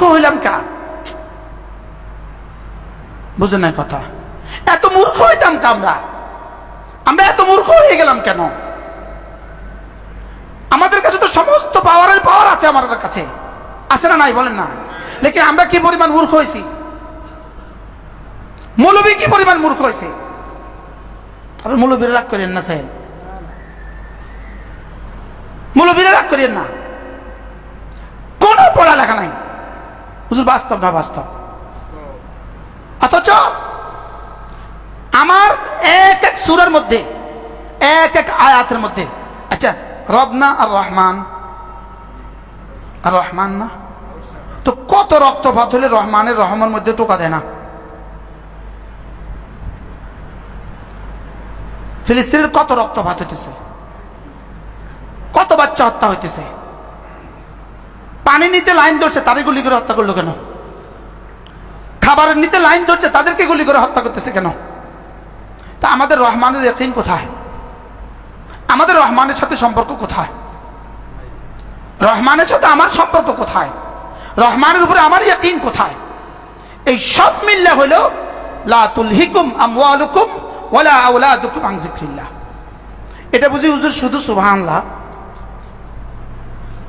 মূর্খ হইলাম কা? বুঝেন না কথা। এত মূর্খ হইতাম আমরা? আমরা এত মূর্খ হয়ে গেলাম কেন? আমাদের কাছে তো সমস্ত পাওয়ারের পাওয়ার আছে আমাদের কাছে। আছে না নাই বলেন না? লেকিন আমরা কি পরিমাণ মূর্খ হয়েছি মৌলবী কি পরিমাণ মূর্খ হয়েছে আপনি মৌলবীরা রাগ করেন না সাহেব মৌলবীরা রাগ করেন না। কোনো পড়ালেখা নাই। হুজুর, বাস্তব না বাস্তব? অথচ আমার এক এক সুরের মধ্যে, এক এক আয়াতের মধ্যে আচ্ছা রব না আর রহমান? আর রহমান না? তো কত রক্তপাত হলে রহমানের রহমানের মধ্যে টোকা দেয় না? ফিলিস্তিনের কত রক্তপাত হইতেছে? কত বাচ্চা হত্যা হইতেছে? পানি নিতে লাইন ধরছে তাদের গুলি করে হত্যা করল কেন? খাবারের নিতে লাইন ধরছে, তাদেরকে গুলি করে হত্যা করতেছে কেন? তা আমাদের রহমানের একদিন কোথায়? আমাদের রহমানের সাথে সম্পর্ক কোথায়? রহমানের সাথে আমার সম্পর্ক কোথায়? রহমানের উপরে আমার ইয়াকিন কোথায়? এই সব মিললে হলো, লা তুলহিকুম আমওয়ালুকুম ওয়ালা আওলাদুকুম এটা বুঝি হুজুর শুধু সুবহানাল্লাহ?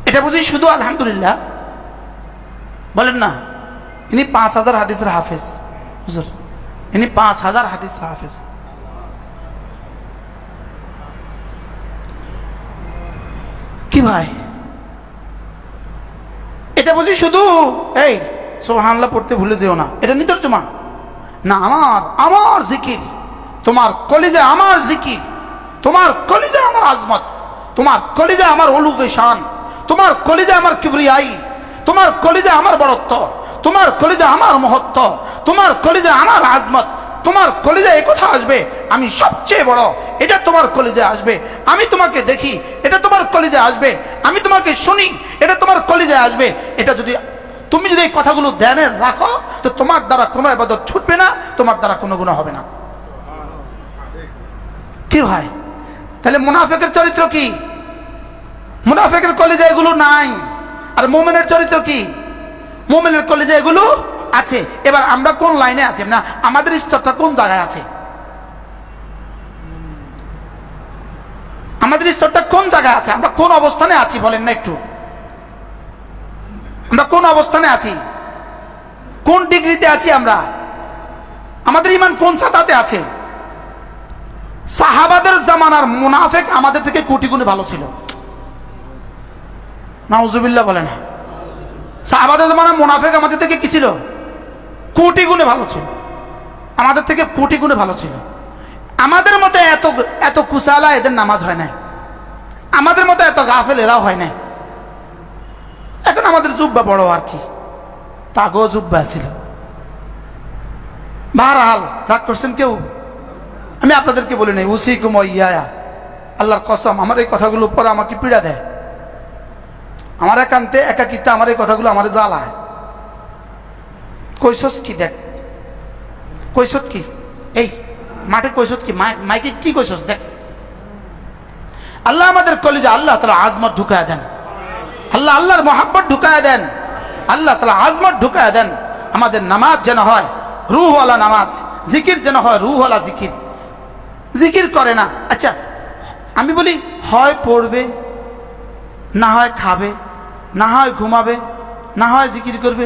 এটা বুঝি শুধু আলহামদুলিল্লাহ? বলেন না। ইনি পাঁচ হাজার হাদিসের হাফেজ। হুজুর, ইনি পাঁচ হাজার হাদিসের হাফেজ। কি ভাই? এটা বুঝি শুধু, এই সব সোহানলা পড়তে ভুলে যেও না। এটা নিতর্জমা না, আমার আমার জিকির, তোমার কলিজা আমার জিকির, তোমার কলিজা আমার আজমত, তোমার কলিজা আমার অলুকে শান। তোমার কলিজা আমার কিবরিয়াই, তোমার কলিজা আমার বড়ত্ব, তোমার কলিজা আমার মহত্ব, তোমার কলিজা আমার আজমত, তোমার কলিজা কথা আসবে, আমি সবচেয়ে বড়, এটা তোমার কলিজা আসবে, আমি তোমাকে দেখি, এটা তোমার কলিজা আসবে, আমি তোমাকে শুনি, এটা তোমার কলিজা আসবে, এটা যদি, তুমি যদি এই কথাগুলো ধ্যানে রাখো, তো তোমার দ্বারা কোনো এবাদত ছুটবে না, তোমার দ্বারা কোনো গুণ হবে না। কি ভাই? তাহলে মুনাফেকের চরিত্র কি? মুনাফেকের কলেজে এগুলো নাই। আর মোমেনের চরিত্র কি? মোমেনের কলেজে এগুলো আছে। এবার আমরা কোন লাইনে আছি? না, আমাদের স্তরটা কোন জায়গায় আছে? আমাদের স্তরটা কোন জায়গায় আছে? আমরা কোন অবস্থানে আছি বলেন না একটু। আমরা কোন অবস্থানে আছি? কোন ডিগ্রিতে আছি আমরা? আমাদের ইমান কোন ছাতাতে আছে? সাহাবাদের জামানার মুনাফেক আমাদের থেকে কোটি গুণে ভালো ছিল। নাউজুবিল্লাহ বলে না। সাহাবাদের জামানার মুনাফেক আমাদের থেকে কি ছিল? কোটি গুণে ভালো ছিল। আমাদের থেকে কোটি গুণে ভালো ছিল। আমাদের মতো এত এত কুসালা এদের নামাজ হয় নাই। আমাদের মতো এত গাফেল এরাও হয় নাই। এখন আমাদের জুব্বা বড় আর কি। তাগো জুব্বা ছিল। বাহারাল, রাগ করছেন কেউ? আমি আপনাদেরকে বলি নাই উসি কুম আল্লাহর কসম, আমার এই কথাগুলো পরে আমাকে পীড়া দেয়। আমার একান্তে একাকিত্বে আমার এই কথাগুলো আমার জ্বালায়। কৈশস কি দেখ? কৈশত কি? এই, মাঠে কৈশত কি? মাই- মাইকে কি কৈশস দেখ? আল্লাহ আমাদের কলেজে, আল্লাহ তালা আজমত ঢুকায় দেন। আল্লাহ আল্লাহর মহাব্বত ঢুকায় দেন। আল্লাহ তালা আজমত ঢুকায় দেন। আমাদের নামাজ যেন হয়, রুহওয়ালা নামাজ। জিকির যেন হয়, রুহওয়ালা জিকির। জিকির করে না। আচ্ছা আমি বলি, হয় পড়বে, না হয় খাবে। না হয় ঘুমাবে না হয় জিকির করবে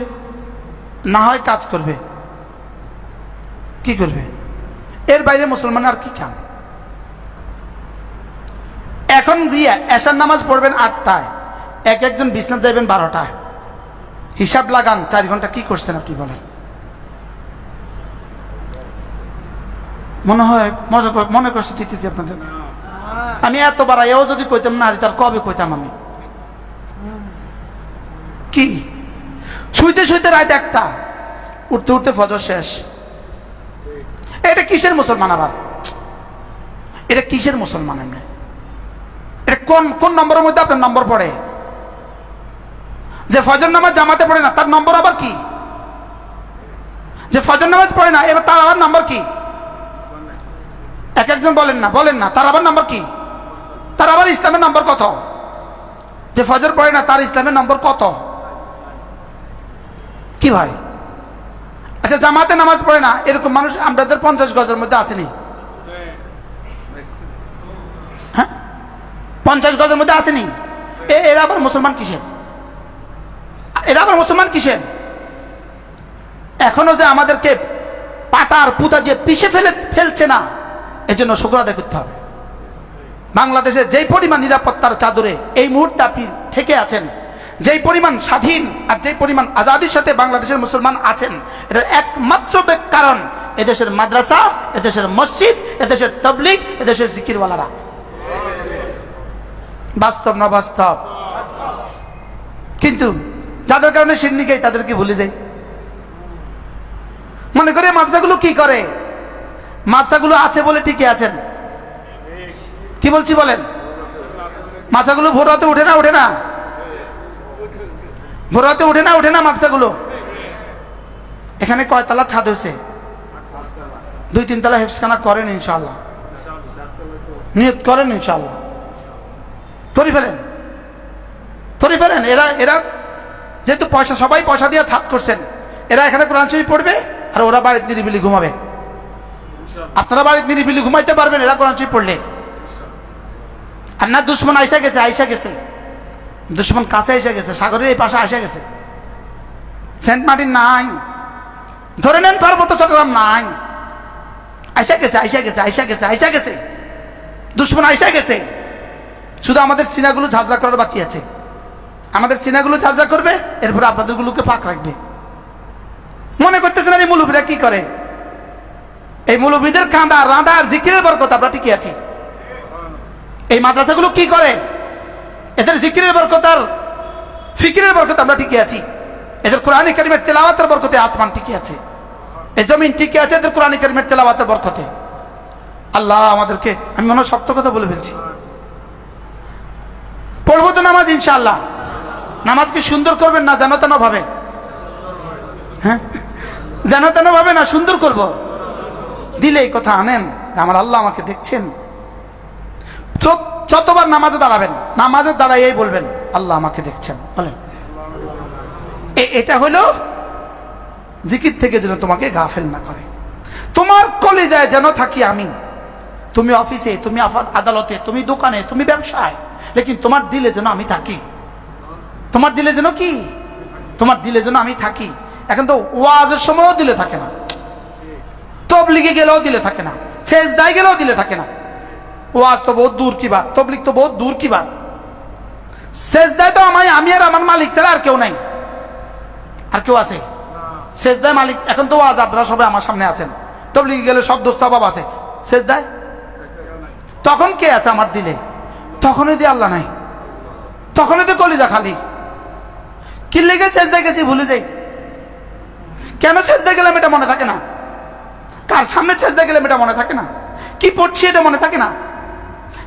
না হয় কাজ করবে। কি করবে? এর বাইরে মুসলমান আর কি কাম? এখন দিয়ে এশার নামাজ পড়বেন আটটায়, এক একজন বিছনা যাইবেন বারোটায়। হিসাব লাগান, চার ঘণ্টা কি করছেন আপনি বলেন। মনে হয়, মজা মনে করছে দিতেছি আপনাদেরকে আমি এত বাড়াইও যদি কইতাম না তার কবে কইতাম আমি? কি? শুইতে শুইতে রাত একটা। উঠতে উঠতে ফজর শেষ। এটা কিসের মুসলমান আবার? এটা কিসের মুসলমান এমনি? এটা কোন কোন নম্বরের মধ্যে আপনার নম্বর পড়ে? যে ফজর নামাজ জামাতে পড়ে না, তার নম্বর আবার কি? যে ফজর নামাজ পড়ে না, এবার তার আবার নম্বর কি? এক একজন বলেন না বলেন না, তার আবার নম্বর কি? তার আবার ইসলামের নম্বর কত? যে ফজর পড়ে না, তার ইসলামের নম্বর কত? কি ভয় আচ্ছা জামাতে নামাজ পড়ে না, এরকম মানুষ আমাদের পঞ্চাশ গজের মধ্যে আসেনি? হ্যাঁ? পঞ্চাশ গজের মধ্যে আসেনি? এরা আবার মুসলমান কিসের? এরা আবার মুসলমান কিসের? এখনও যে আমাদেরকে পাটার পুতা দিয়ে পিষে ফেলে, ফেলছে না, এজন্য শুক্র আদায় করতে হবে। বাংলাদেশে যেই পরিমাণ নিরাপত্তার চাদরে এই মুহূর্তে আপনি থেকে আছেন যেই পরিমাণ স্বাধীন আর যেই পরিমাণ আজাদির সাথে বাংলাদেশের মুসলমান আছেন, এটার একমাত্র কারণ এদেশের মাদ্রাসা, এদেশের মসজিদ, এদেশের তবলিগ, এদেশের জিকিরওয়ালারা। বাস্তব না বাস্তব? কিন্তু যাদের কারণে সিন্ডিকেট তাদেরকে ভুলে যায় মনে করে মাদ্রাসাগুলো কি করে? মাদ্রাসাগুলো আছে বলে টিকে আছেন। কি বলছি বলেন? মাছাগুলো ভোরাতে উঠে না উঠে না? ভোরাতে উঠে না উঠে না মাছাগুলো এখানে কয়তলা ছাদ হয়েছে? দুই তিন তলা হেফসখানা করেন ইনশাল্লাহ নিয়ত করেন ইনশাল্লাহ তরি ফেলেন। তরি ফেলেন। এরা এরা যেহেতু পয়সা, সবাই পয়সা দিয়ে ছাদ করছেন। এরা এখানে কোরআন শরীফ পড়বে আর ওরা বাড়িতে নিরিবিলি ঘুমাবে। আপনারা বাড়িতে নিরিবিলি ঘুমাইতে পারবেন, এরা কোরআন শরীফ পড়লে। আর না, দুশ্মন আইসা গেছে আইসা গেছে। দুশ্মন কাছে এসে গেছে, সাগরের এই পাশে আইসা গেছে। সেন্ট মার্টিন নাই। ধরে নেন পার্বত্য চট্টগ্রাম নাই। আইসা গেছে আইসা গেছে আইসা গেছে আইসা গেছে। দুশ্মন আইসা গেছে। শুধু আমাদের সিনাগুলো ঝাঁঝরা করার বাকি আছে। আমাদের সিনাগুলো ঝাঁঝরা করবে, এরপরে আপনাদেরগুলোকে ফাঁক রাখবে। মনে করতেছেন আর এই মুলুবিরা কি করে? এই মুলুবিদের কাঁদা রাঁদা আর জিকিরের বরকত, আমরা টিকে আছি। এই মাদ্রাসাগুলো কি করে? এদের জিকিরের বরকত আর ফিকিরের বরকত আমরা টিকে আছি। এদের কোরআন কারিমের তেলাওয়াতের বরকতে আসমান টিকে আছে। এই জমিন টিকে আছে এদের কোরআন কারিমের তেলাওয়াতের বরকতে। আল্লাহ আমাদেরকে, আমি মনে শক্ত কথা বলে ফেলছি। পড়ব তো নামাজ ইনশাআল্লাহ। নামাজকে সুন্দর করবেন না যেন তেন ভাবে? হ্যাঁ? যেন তেন ভাবে না সুন্দর করব? দিলে এই কথা আনেন। আমার আল্লাহ আমাকে দেখছেন। যতবার নামাজে দাঁড়াবেন, নামাজে দাঁড়াই বলবেন, আল্লাহ আমাকে দেখছেন। বলেন। এটা হলো জিকির থেকে যেন তোমাকে গাফেল না করে। তোমার কলেজায় যেন থাকি আমি। তুমি অফিসে, তুমি আদালতে, তুমি দোকানে, তুমি ব্যবসায়, লেকিন তোমার দিলে যেন আমি থাকি। তোমার দিলে যেন কি? তোমার দিলে যেন আমি থাকি। এখন তো ওয়াজের সময়ও দিলে থাকে না। তবলিগে গেলেও দিলে থাকে না। শেষ দায় গেলেও দিলে থাকে না। ওয়াজ তো বহুত দূর কি বাত? তবলিক তো বহুত দূর কি বাত? শেষ দায় তো আমায় আমি আর আমার মালিক ছাড়া আর কেউ নাই। আর কেউ আছে? শেষ দায় মালিক এখন তো ওয়াজ আপনারা সবাই আমার সামনে আছেন। তবলিগে গেলে সব দোস্ত অভাব আছে। শেষ দায় তখন কে আছে আমার দিলে? তখন দিয়ে আল্লাহ নাই। তখনই তো কলিজা খালি। কি লেগে শেষ দায় গেছি ভুলে যাই। কেন শেষ দিয়ে গেলাম এটা মনে থাকে না? কার সামনে শেষ দিয়ে গেলাম এটা মনে থাকে না? কি পড়ছি এটা মনে থাকে না?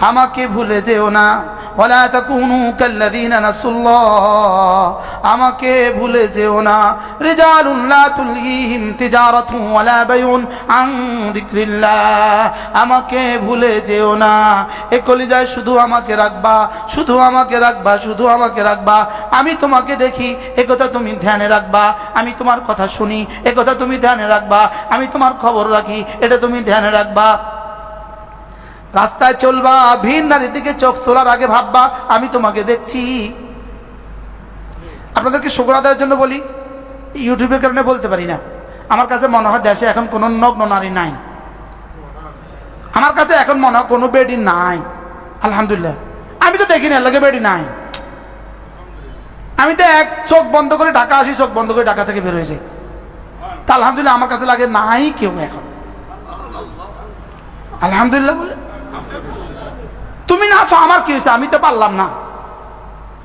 আমাকে ভুলে যেও না। ওলা তাকুনু কাল্লাযীনা নাসুল্লাহ। আমাকে ভুলে যেও না। রিজালুন লা তুলহিহিম তিজারাতু ওয়ালা বাইউন আন আমাকে ভুলে যেও না। এ কলিজায় শুধু আমাকে রাখবা, শুধু আমাকে রাখবা, শুধু আমাকে রাখবা। আমি তোমাকে দেখি, এ কথা তুমি ধ্যানে রাখবা। আমি তোমার কথা শুনি, এ কথা তুমি ধ্যানে রাখবা। আমি তোমার খবর রাখি, এটা তুমি ধ্যানে রাখবা। রাস্তায় চলবা, ভিন নারীর দিকে চোখ তোলার আগে ভাববা, আমি তোমাকে দেখছি। আপনাদেরকে শুক্র আদায়ের জন্য বলি, ইউটিউবের কারণে বলতে পারি না। আমার কাছে মনে হয় দেশে এখন কোনো নগ্ন নারী নাই। আমার কাছে এখন মনে হয় কোনো বেডি নাই। আলহামদুলিল্লাহ। আমি তো দেখি না লাগে বেডি নাই। আমি তো এক চোখ বন্ধ করে ঢাকা আসি, চোখ বন্ধ করে ঢাকা থেকে বের যাই তা আলহামদুলিল্লাহ আমার কাছে লাগে নাই কেউ এখন। আলহামদুলিল্লাহ বলে। তুমি না আছো আমার কি হয়েছে? আমি তো পারলাম না।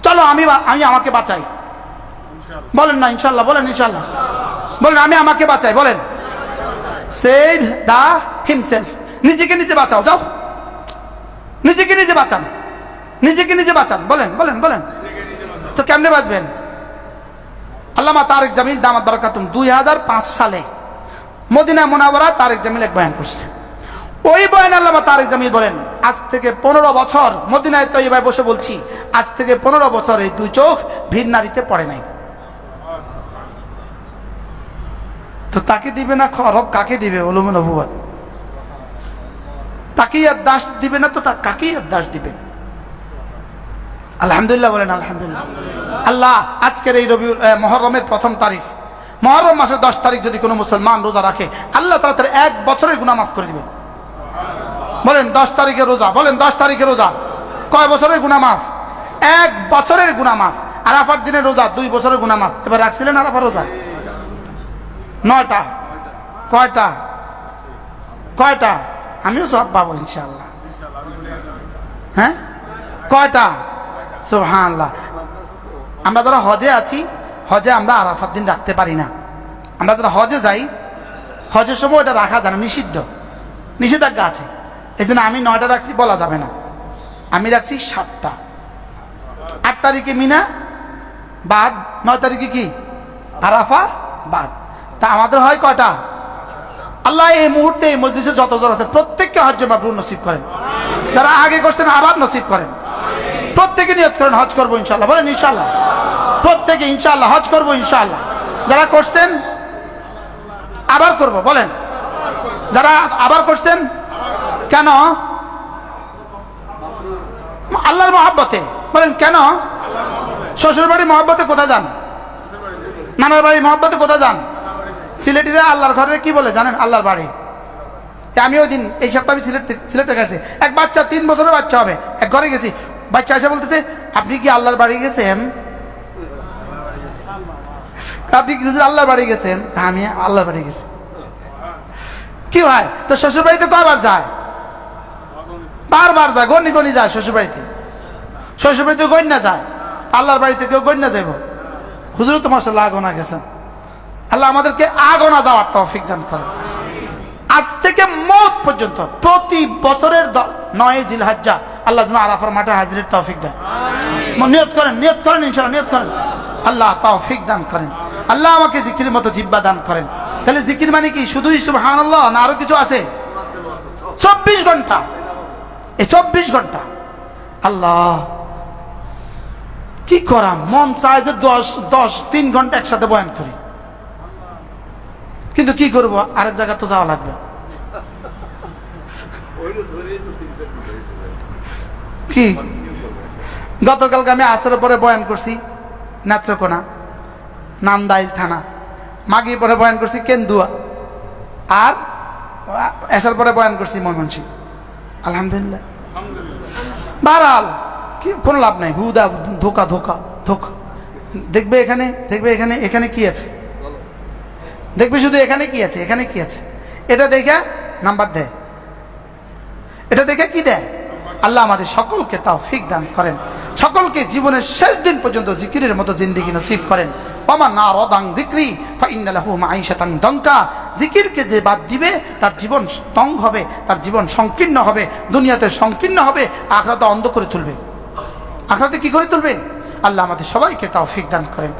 চলো আমি আমি আমাকে বাঁচাই। বলেন না ইনশাল্লাহ বলেন ইনশাল্লাহ বলেন আমি আমাকে বাঁচাই বলেন। সেভ দা হিমসেলফ নিজেকে নিজে বাঁচাও যাও। নিজেকে নিজে বাঁচান। নিজেকে নিজে বাঁচান। বলেন বলেন বলেন। তো কেমনে বাঁচবেন? আল্লামা তারেক জামিল দামাত বারাকাতুম দুই হাজার পাঁচ সালে মদিনা মোনাবরা তারেক জামিল এক বয়ান করছে। ওই বয়ান আল্লামা তারেক জামিল বলেন আজ থেকে পনেরো বছর মদিনায় তৈবায় বসে বলছি, আজ থেকে পনেরো বছর এই দুই চোখ ভিড় নারীতে পড়ে নাই। তো তাকে দিবে না খরব কাকে দিবে? বলুন নবুয়াদ তাকেই আর দাস দিবে না তো তা কাকেই আর দাস দিবে? আলহামদুলিল্লাহ বলেন আলহামদুলিল্লাহ। আল্লাহ, আজকের এই রবি মহরমের প্রথম তারিখ। মহরম মাসের দশ তারিখ যদি কোনো মুসলমান রোজা রাখে, আল্লাহ তারা তার এক বছরের গুণা মাফ করে দিবে বলেন দশ তারিখে রোজা, বলেন দশ তারিখে রোজা। কয় বছরের গুণা মাফ? এক বছরের গুণা মাফ। আরাফার দিনের রোজা, দুই বছরের গুণা মাফ। এবার রাখছিলেন আরাফার রোজা? নয়টা। কয়টা? কয়টা? আমিও সব পাবো ইনশাল্লাহ হ্যাঁ? কয়টা? সুবহানাল্লাহ। আমরা যারা হজে আছি, হজে আমরা আরাফাত দিন রাখতে পারি না। আমরা যারা হজে যাই, হজের সময় এটা রাখা যায় না, নিষিদ্ধ। নিষেধাজ্ঞা আছে। এই জন্য আমি নয়টা রাখছি, বলা যাবে না। আমি রাখছি সাতটা। আট তারিখে মিনা, বাদ। নয় তারিখে কি? আরাফা, বাদ। তা আমাদের হয় কটা আল্লাহ এই মুহূর্তে এই মসজিদে যত জন আছে, প্রত্যেককে হজ মাবরুর নসিব করেন। যারা আগে করছেন, আবার নসিব করেন। প্রত্যেকে নিয়ত করেন, হজ করব ইনশাল্লাহ বলেন ইনশাল্লাহ প্রত্যেকে ইনশাল্লাহ হজ করব ইনশাল্লাহ যারা করছেন, আবার করব, বলেন। যারা আবার করছেন কেন? আল্লাহর মহাব্বতে। বলেন কেন? শ্বশুর বাড়ি মহাব্বতে কোথায় যান? নানার বাড়ি মহাব্বতে কোথায় যান? সিলেটিরা আল্লাহর ঘরে কি বলে জানেন? আল্লাহর বাড়ি। আমি ওই দিন এই সপ্তাহে আমি সিলেট সিলেটে গেছি। এক বাচ্চা তিন বছরের বাচ্চা হবে। এক ঘরে গেছি। বাচ্চা এসে বলতেছে আপনি কি আল্লাহর বাড়ি গেছেন? আপনি কি আল্লাহর বাড়ি গেছেন? হ্যাঁ, আমি আল্লাহর বাড়ি গেছি। কি হয় তো শ্বশুর বাড়িতে কয়বার যায়? বারবার যায় গনি গনি যায় শ্বশুর বাড়িতে শ্বশুর বাড়িতে গন্যা যায় আল্লাহর বাড়িতে কেউ গন্যা যাইব। হুজুর তো মাসাল্লাহ আগনা গেছেন। আল্লাহ আমাদেরকে আগনা যাওয়ার তৌফিক দান করেন। আজ থেকে মত পর্যন্ত প্রতি বছরের দ- নয় জিলহাজ্জা আল্লাহ যেন আরাফার মাঠে হাজিরের তৌফিক দেন। ম- নিয়ত করেন নিয়ত করেন ইনশাল্লাহ নিয়ত করেন। আল্লাহ তৌফিক দান করেন। আল্লাহ আমাকে জিকির মতো জিব্বা দান করেন। তাহলে জিকির মানে কি? শুধুই সুবহান আল্লাহ না আরও কিছু আছে? চব্বিশ ঘণ্টা। এই চব্বিশ ঘণ্টা। আল্লাহ, কি করা মন চায় যে দশ দশ, তিন ঘণ্টা একসাথে বয়ান করি। কিন্তু কি করব? আরেক জায়গা তো যাওয়া লাগবে। কি? গতকালকে আমি আসরের পরে বয়ান করছি, নেত্রকোনা নামদাইল থানা। মাগির পরে বয়ান করছি, কেন্দুয়া। আর এসার পরে বয়ান করছি ময়মনসিং আলহামদুলিল্লাহ। বারাল কি, কোনো লাভ নাই। হুদা, ধোকা ধোকা ধোকা। দেখবে এখানে দেখবে এখানে এখানে কি আছে? দেখবে শুধু এখানে কি আছে, এখানে কি আছে? এটা দেখে নাম্বার দেয়। এটা দেখে কি দেয়? আল্লাহ আমাদের সকলকে তাও ফিক দান করেন। সকলকে জীবনের শেষ দিন পর্যন্ত জিকিরের মতো জিন্দিগি নসিব করেন। না রদাং দিক্রি দঙ্কা। জিকিরকে যে বাদ দিবে, তার জীবন তং হবে, তার জীবন সংকীর্ণ হবে, দুনিয়াতে সংকীর্ণ হবে আখড়াতে অন্ধ করে তুলবে। আখড়াতে কি করে তুলবে? আল্লাহ আমাদের সবাইকে তাও ফিক দান করেন।